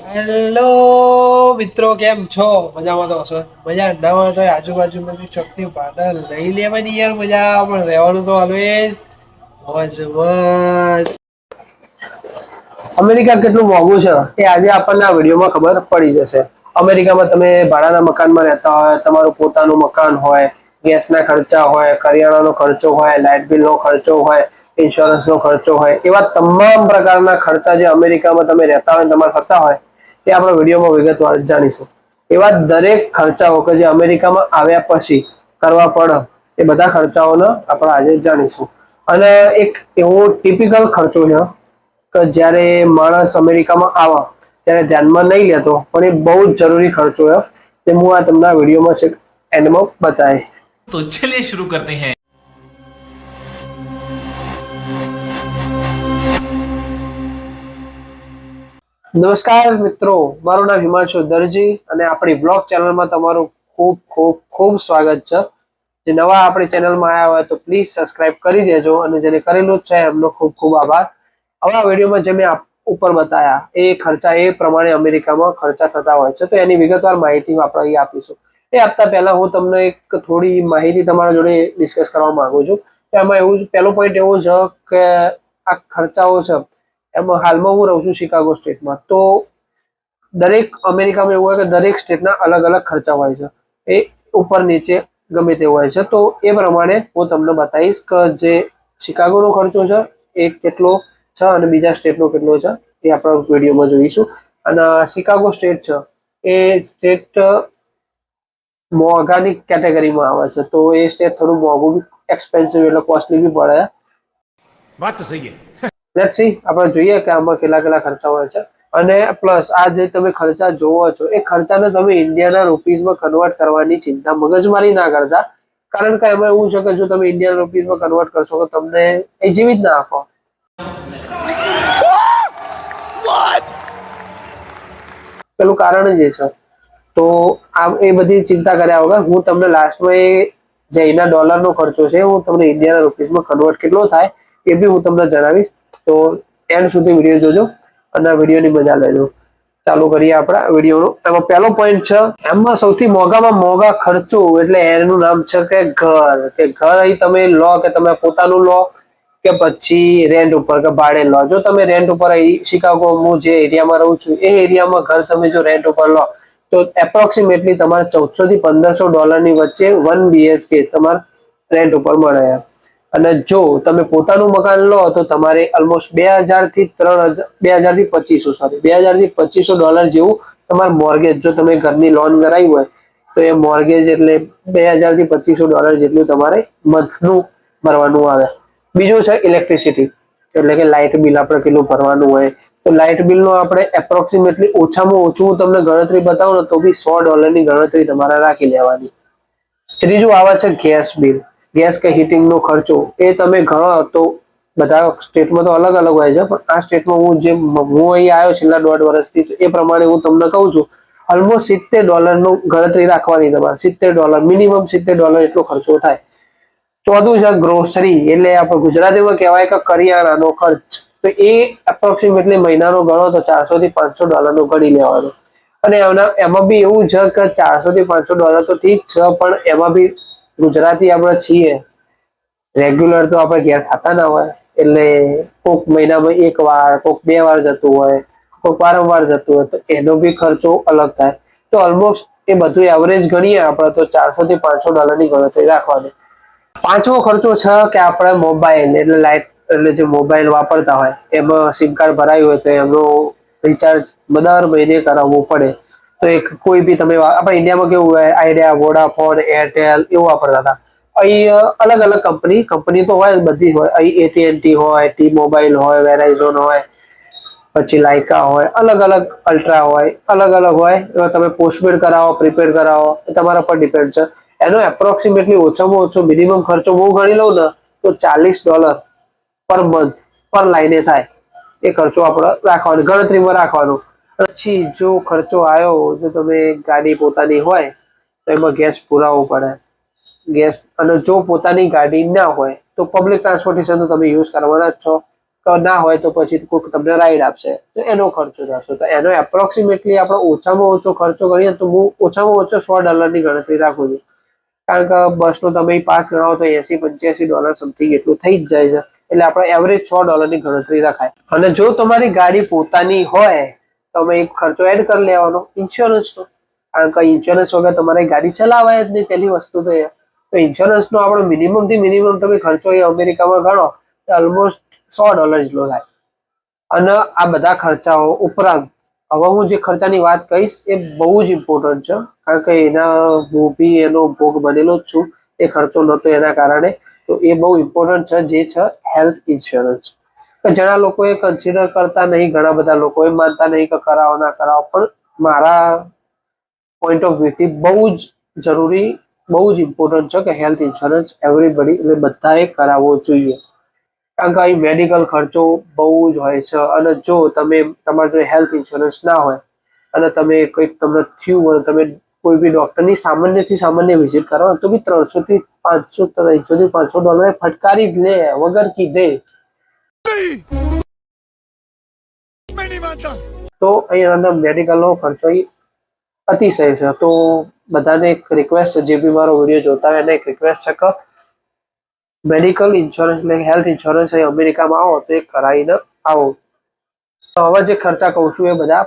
Hello મિત્રો, કેમ છો? મજામાં તો હશો? મજા ના તો આજુબાજુમાં બધી શક્તિ પાટણ લઈ લેવાની યાર મજા, પણ રહેવાનું તો ઓલવેઝ મોજ મોજ. અમેરિકા કેટલું મોંઘું છે? એ આજે આપણને આ વિડીયોમાં ખબર પડી જશે. અમેરિકામાં તમે ભાડાના મકાનમાં રહેતા હોય, તમારું પોતાનું મકાન હોય, ગેસના ખર્ચા હોય, કરિયાણાનો ખર્ચો હોય, લાઇટ બિલનો ખર્ચો હોય, ઇન્સ્યોરન્સનો ખર્ચો હોય, એવા તમામ પ્રકારના ખર્ચા જે અમેરિકામાં તમે રહેતા હોય તમારે થતા હોય તે આપણે વિડીયોમાં વિગતવાર જાણીશું. એવા દરેક ખર્ચાઓ કે જે અમેરિકામાં આવ્યા પછી કરવા પડે, એ બધા ખર્ચાઓને આપણે આજે જાણીશું. અને એક એવો ટિપિકલ ખર્ચો છે કે જ્યારે માણસ અમેરિકામાં આવે, ત્યારે ધ્યાનમાં નહીં લેતો, પણ એ બહુ જ જરૂરી ખર્ચો છે, તે હું આ તમને વિડીયોમાં છેક એન્ડમાં બતાવીશ. તો ચલિએ શરૂ કરતે હૈ. નમસ્કાર મિત્રો, મારું નામ હિમાંશુ દરજી અને આપણી બ્લોગ ચેનલમાં તમારું ખૂબ ખૂબ ખૂબ સ્વાગત છે. જે નવા આપણી ચેનલમાં આવ્યા હોય તો પ્લીઝ સબસ્ક્રાઇબ કરી દેજો અને જેને કરેલું જ છે એમનો ખૂબ ખૂબ આભાર. આવા વિડીયોમાં જે મેં ઉપર બતાયા, એ ખર્ચા એ પ્રમાણે અમેરિકામાં ખર્ચા થતા હોય છે. તો એની વિગતવાર માહિતી આપણે આપીશું. એ આપતા પહેલા હું તમને એક થોડી માહિતી તમારા જોડે ડિસ્કસ કરવા માંગુ છું. એમાં એવું પહેલો પોઈન્ટ એવો છે કે આ ખર્ચાઓ છે એમાં હાલમાં હું રહું છું શિકાગો સ્ટેટમાં. તો દરેક અમેરિકામાં એવું હોય કે દરેક સ્ટેટના અલગ અલગ ખર્ચા હોય છે. એ ઉપર નીચે ગમે તે હોય છે. તો એ પ્રમાણે હું તમને બતાવીશ કે જે શિકાગોનો ખર્ચો છે એ કેટલો છે અને બીજા સ્ટેટનો કેટલો છે એ આપણા વિડીયોમાં જોઈશું. અને શિકાગો સ્ટેટ છે, એ સ્ટેટ મોંઘાની કેટેગરીમાં આવે છે. તો એ સ્ટેટ થોડું મોંઘું એક્સપેન્સિવ એટલે કોસ્ટલી બી પડે. વાત સહી है લેટ્સ સી આપણે જોઈએ કે આમાં કેટલા કેટલા ખર્ચા હોય છે. અને પ્લસ આ જે તમે ખર્ચા જોવો છો એ ખર્ચાને તમે ઇન્ડિયાના રૂપીઝમાં કન્વર્ટ કરવાની ચિંતા મગજમારી ના કરતા. કારણ કે એમાં એવું છે કે જો તમે ઇન્ડિયન રૂપીઝમાં કન્વર્ટ કરશો તો તમને એ જીવી જ ના આપો. પેલું કારણ જ એ છે. તો આ એ બધી ચિંતા કર્યા વગર હું તમને લાસ્ટમાં એ જે એના ડોલરનો ખર્ચો છે હું તમને ઇન્ડિયાના રૂપીઝમાં કન્વર્ટ કેટલો થાય એ બી હું તમને જણાવીશ. તો એન્ડ સુધી વીડિયો જોજો અને વિડીયોની મજા લેજો. ચાલુ કરીએ આપણા વિડીયોનો. એમાં પહેલો પોઈન્ટ છે, એમાં સૌથી મોંઘામાં મોંઘા ખર્ચો એટલે એનું નામ છે કે ઘર. કે ઘર અહીં તમે લો કે તમે પોતાનું લો કે પછી રેન્ટ ઉપર કે ભાડે લો. જો તમે રેન્ટ ઉપર અહીં શિકાગો હું જે એરિયામાં રહું છું, એ એરિયામાં ઘર તમે જો રેન્ટ ઉપર લો, તો એપ્રોક્સિમેટલી તમારે ચૌદસો થી પંદરસો ડોલરની વચ્ચે વન બીએચકે તમારે રેન્ટ ઉપર મળે. અને જો તમે પોતાનું મકાન લો, તો તમારે ઓલમોસ્ટ બે હજારથી ત્રણ હજાર બે હજારથી પચીસો સોરી બે હજારથી પચીસો ડોલર જેવું તમારે મોર્ગેજ જો તમે ઘરની લોન કરાવી હોય, તો એ મોર્ગેજ એટલે બે હજારથી પચીસો ડોલર જેટલું તમારે મંથનું ભરવાનું આવે. બીજું છે ઇલેક્ટ્રિસિટી એટલે કે લાઇટ બિલ આપણે કેટલું ભરવાનું હોય, તો લાઇટ બિલનું આપણે એપ્રોક્સિમેટલી ઓછામાં ઓછું તમને ગણતરી બતાવું ને, તો બી સો ડોલરની ગણતરી તમારે રાખી લેવાની. ત્રીજું આવે છે ગેસ બિલ ગેસ કે હીટિંગનો ખર્ચો એ તમે ગણો તો બધા સ્ટેટમાં તો અલગ અલગ હોય છે, પણ આ સ્ટેટમાં હું જે હું અહીં આવ્યો છેલ્લા દોઢ વર્ષથી એ પ્રમાણે હું તમને કહું છું ઓલમોસ્ટ સિત્તેર ડોલરનું ગણતરી રાખવાની તમારે, સિત્તેર ડોલર મિનિમમ સિત્તેર ડોલર એટલો ખર્ચો થાય. ચોથું છે ગ્રોસરી એટલે આપણે ગુજરાતીમાં કહેવાય કે કરિયાણાનો ખર્ચ. તો એ એપ્રોક્સિમેટલી મહિનાનો ગણો તો ચારસો થી પાંચસો ડોલરનો ગણી લેવાનો. અને એમાં બી એવું છે કે ચારસો થી પાંચસો ડોલર તો ઠીક છે, પણ એમાં બી ગુજરાતી આપણે છીએ રેગ્યુલર તો આપણે ઘેર ખાતા ના હોય, એટલે કોક મહિનામાં એક વાર, કોક બે વાર જતું હોય, કોક વારંવાર જતું હોય, તો એનો બી ખર્ચો અલગ થાય. તો ઓલમોસ્ટ એ બધું એવરેજ ગણીએ આપણે, તો ચારસો થી પાંચસો ડોલરની ગણતરી રાખવાની. પાંચમો ખર્ચો છે કે આપણે મોબાઈલ એટલે લાઇટ એટલે જે મોબાઈલ વાપરતા હોય, એમાં સિમ કાર્ડ ભરાયું હોય તો એમનો રિચાર્જ દર મહિને કરાવવું પડે. તો એક કોઈ બી તમે આપણે ઇન્ડિયામાં કેવું હોય આઈડિયા વોડાફોન એરટેલ એવું વાપરતા હતા. અહીં અલગ અલગ કંપની કંપની તો હોય બધી હોય. અહીં એટીએનટી હોય ટી મોબાઈલ હોય વેરાઇઝોન હોય, પછી લાઇકા હોય, અલગ અલગ અલ્ટ્રા હોય, અલગ અલગ હોય. એમાં તમે પોસ્ટપેડ કરાવો પ્રીપેડ કરાવો, એ તમારા પર ડિપેન્ડ છે. એનો એપ્રોક્સિમેટલી ઓછામાં ઓછો મિનિમમ ખર્ચો હું ગણી લઉં ને, તો ચાલીસ ડોલર પર મંથ પર લાઈને થાય. એ ખર્ચો આપણે રાખવાનો, ગણતરીમાં રાખવાનો. પછી જો ખર્ચો આવ્યો, જો તમે ગાડી પોતાની હોય, તો એમાં ગેસ પુરાવવો પડે. ગેસ અને જો પોતાની ગાડી ના હોય, તો પબ્લિક ટ્રાન્સપોર્ટેશન તો તમે યુઝ કરવાના જ છો. તો ના હોય તો પછી કોઈક તમને રાઈડ આપશે. તો એનો ખર્ચો થશે તો એનો એપ્રોક્સિમેટલી આપણે ઓછામાં ઓછો ખર્ચો ગણીએ તો હું ઓછામાં ઓછો સો ડોલરની ગણતરી રાખું છું. કારણ કે બસનો તમે પાસ ગણાવો તો એસી, પંચ્યાસી ડોલર સમથિંગ એટલું થઈ જ જાય છે. એટલે આપણે એવરેજ સો ડોલરની ગણતરી રખાય. અને જો તમારી ગાડી પોતાની હોય તમે એક ખર્ચો એડ કરી લેવાનો. ઇન્સ્યોરન્સનો કારણ કે ઇન્સ્યોરન્સ વગર તમારે ગાડી ચલાવાય જ નહીં પહેલી વસ્તુ તો એ. તો ઇન્સ્યોરન્સનો આપણો મિનિમમથી મિનિમમ તમે ખર્ચો એ અમેરિકામાં ગણો તો ઓલમોસ્ટ સો ડોલર જેટલો થાય. અને આ બધા ખર્ચાઓ ઉપરાંત, હવે હું જે ખર્ચાની વાત કહીશ એ બહુ જ ઇમ્પોર્ટન્ટ છે. કારણ કે એના હું બી એનો ભોગ બનેલો જ છું. એ ખર્ચો નહોતો એના કારણે. તો એ બહુ ઇમ્પોર્ટન્ટ છે, જે છે હેલ્થ ઇન્સ્યોરન્સ ઘણા લોકોએ કન્સિડર કરતા નહીં, ઘણા બધા લોકોએ માનતા નહીં કે કરાવો, ના કરાવો. પણ મારા પોઈન્ટ ઓફ વ્યૂથી બહુ જ જરૂરી, બહુ જ ઇમ્પોર્ટન્ટ છે કે હેલ્થ ઇન્સ્યોરન્સ એવરીબડી એટલે બધાએ કરાવવો જોઈએ. કારણ કે અહીં મેડિકલ ખર્ચો બહુ જ હોય છે. અને જો તમે, તમારા જોડે હેલ્થ ઇન્સ્યોરન્સ ના હોય, અને તમે કંઈક તમને થયું હોય, તમે કોઈ બી ડોક્ટરની સામાન્યથી સામાન્ય વિઝિટ કરો, તો બી ત્રણસો થી પાંચસો ત્રણસો થી પાંચસો ડોલર ફટકારી જ લે, વગર કીધે. તો અહીંયા અંદર મેડિકલનો ખર્ચો અતિશય છે. તો બધાને એક રિક્વેસ્ટ જે બી મારો વીડિયો જોતા હોય એને એક રિક્વેસ્ટ છે કે મેડિકલ ઇન્સ્યોરન્સ એટલે હેલ્થ ઇન્સ્યોરન્સ અહીં અમેરિકામાં આવો તો એ કરાવીને આવો. તો હવે જે ખર્ચા કહું છું એ બધા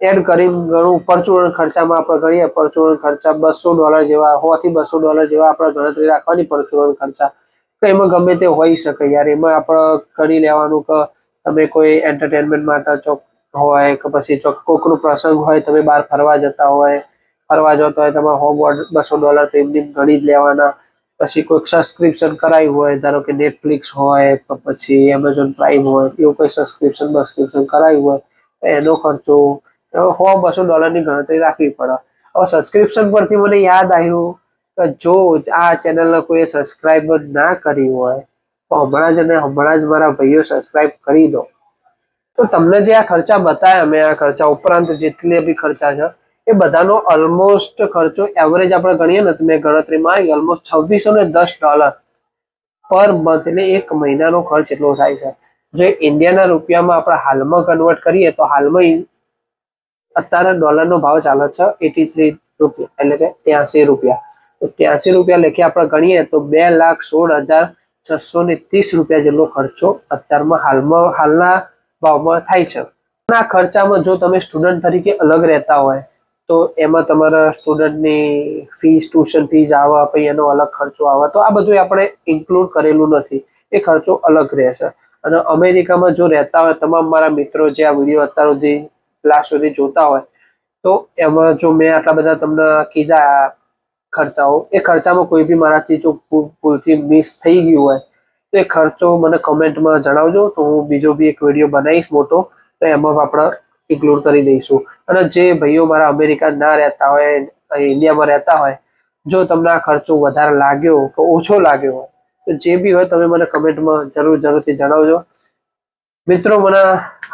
એડ કરી ઘણું પરચુરણ ખર્ચામાં આપણે ગણીએ. પરચુરણ ખર્ચા બસો ડોલર જેવા, હોવાથી બસો ડોલર જેવા આપણે ગણતરી રાખવાની પરચુરણ ખર્ચા. તો એમાં ગમે તે હોઈ શકે યાર. એમાં આપણે ગણી લેવાનું કે તમે કોઈ એન્ટરટેનમેન્ટ માટે ચોક હોય કે પછી ચોક કોકનો પ્રસંગ હોય, તમે બહાર ફરવા જતા હોય, ફરવા જતા હોય, તમારે હોમ બસો ડોલર તો એમની ગણી જ લેવાના. પછી કોઈક સબસ્ક્રિપ્શન કરાવ્યું હોય, ધારો કે નેટફ્લિક્સ હોય પછી એમેઝોન પ્રાઇમ હોય, એવું કોઈ સબસ્ક્રિપ્શન બસ્ક્રિપ્શન કરાવ્યું હોય, તો એનો ખર્ચો સો બસો ડોલરની ગણતરી રાખવી પડે. હવે સબસ્ક્રિપ્શન પરથી મને યાદ આવ્યું કે જો આ ચેનલને કોઈ સબસ્ક્રાઇબ ના કરી હોય, તો હમણાં જ અને હમણાં જ મારા ભાઈઓ સબસ્ક્રાઇબ કરી દો. તો તમને જે આ ખર્ચા બતાવ્યા મેં આ ખર્ચા ઉપરાંત જેટલી બી ખર્ચા છે, એ બધાનો ઓલમોસ્ટ ખર્ચો એવરેજ આપણે ગણીએ ને, તો મેં ગણતરીમાં આવી ઓલમોસ્ટ છવ્વીસો ને દસ ડોલર પર મંથ એટલે એક મહિનાનો ખર્ચ એટલો થાય છે. જો ઇન્ડિયાના રૂપિયામાં આપણે હાલમાં કન્વર્ટ કરીએ, તો હાલમાં અત્યારે ડોલરનો ભાવ ચાલે છે એટી થ્રી રૂપિયા, એટલે કે ત્યાંસી રૂપિયા. તો ત્યાંસી રૂપિયા લેખે આપણે ગણીએ તો બે લાખ સોળ હજાર છસો ને ત્રીસ રૂપિયા જેટલો ખર્ચો અત્યારમાં હાલમાં, હાલના ભાવમાં થાય છે. ના ખર્ચામાં જો તમે સ્ટુડન્ટ તરીકે અલગ રહેતા હોય, તો એમાં તમારા સ્ટુડન્ટની ફીસ ટ્યુશન ફીસ આવે, પછી એનો અલગ ખર્ચો આવે, તો આ બધું આપણે ઇન્ક્લુડ કરેલું નથી. એ ખર્ચો અલગ રહેશે. અને અમેરિકામાં જો રહેતા હોય, તમામ મારા મિત્રો જે આ વીડિયો અત્યાર સુધી લાસ્ટ સુધી જોતા હોય, તો એમાં જો મેં આટલા બધા તમને કીધા ખર્ચાઓ. એ ખર્ચામાં કોઈ બી મારાથી જો ભૂલથી મિસ થઈ ગયું હોય, તો એ ખર્ચો મને કમેન્ટમાં જણાવજો. તો હું બીજો બી એક વીડિયો બનાવીશ મોટો. તો એમાં આપણે ઇન્ક્લુડ કરી દઈશું. અને જે ભાઈઓ મારા અમેરિકા ના રહેતા હોય ઇન્ડિયામાં રહેતા હોય, જો તમને આ ખર્ચો વધારે લાગ્યો કે ઓછો લાગ્યો હોય, તો જે બી હોય તમે મને કમેન્ટમાં જરૂર, જરૂરથી જણાવજો. મિત્રો, મને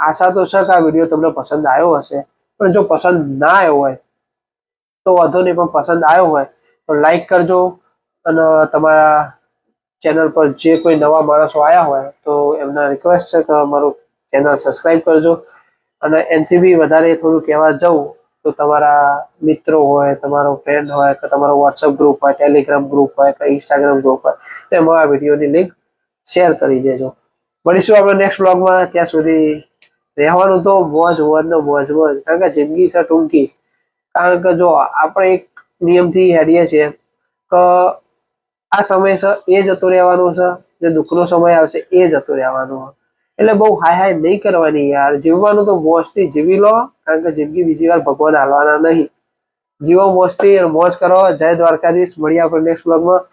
આશા તો છે કે આ વીડિયો તમને પસંદ આવ્યો હશે. પણ જો પસંદ ના આવ્યો હોય, તો વધુ નહીં, પણ પસંદ આવ્યો હોય લાઈક કરજો અને તમારા ચેનલ પર જે કોઈ નવા માણસો આવ્યા હોય તો એમને રિક્વેસ્ટ છે કે અમારું ચેનલ સબસ્ક્રાઈબ કરજો. અને એનાથી બી વધારે થોડું કહેવા જવું તો તમારા મિત્રો હોય, તમારો ફ્રેન્ડ હોય કે તમારો વોટ્સઅપ ગ્રુપ હોય ટેલિગ્રામ ગ્રુપ હોય કે ઇન્સ્ટાગ્રામ ગ્રુપ હોય, તો એમાં આ વિડીયોની લિંક શેર કરી દેજો. મળીશું આપણે નેક્સ્ટ બ્લોગમાં ત્યાં સુધી રહેવાનું તો મોજ મોજ ને મોજ મોજ. કારણ કે જિંદગી છે ટૂંકી. કારણ કે જો આપણે એક નિયમથી હેડીએ છીએ. કે, આ સમય છે એ જતો રહેવાનો છે જે દુઃખનો સમય આવશે એ જતો રહેવાનો. એટલે બહુ હાય હાય નહીં કરવાની યાર. જીવવાનું તો મોજથી જીવી લો, કારણ કે જિંદગી બીજી વાર ભગવાન હાલવાના નહીં. જીવો મોજથી મોજ કરો. જય દ્વારકાધીશ. મળીએ આપણે નેક્સ્ટ બ્લોગમાં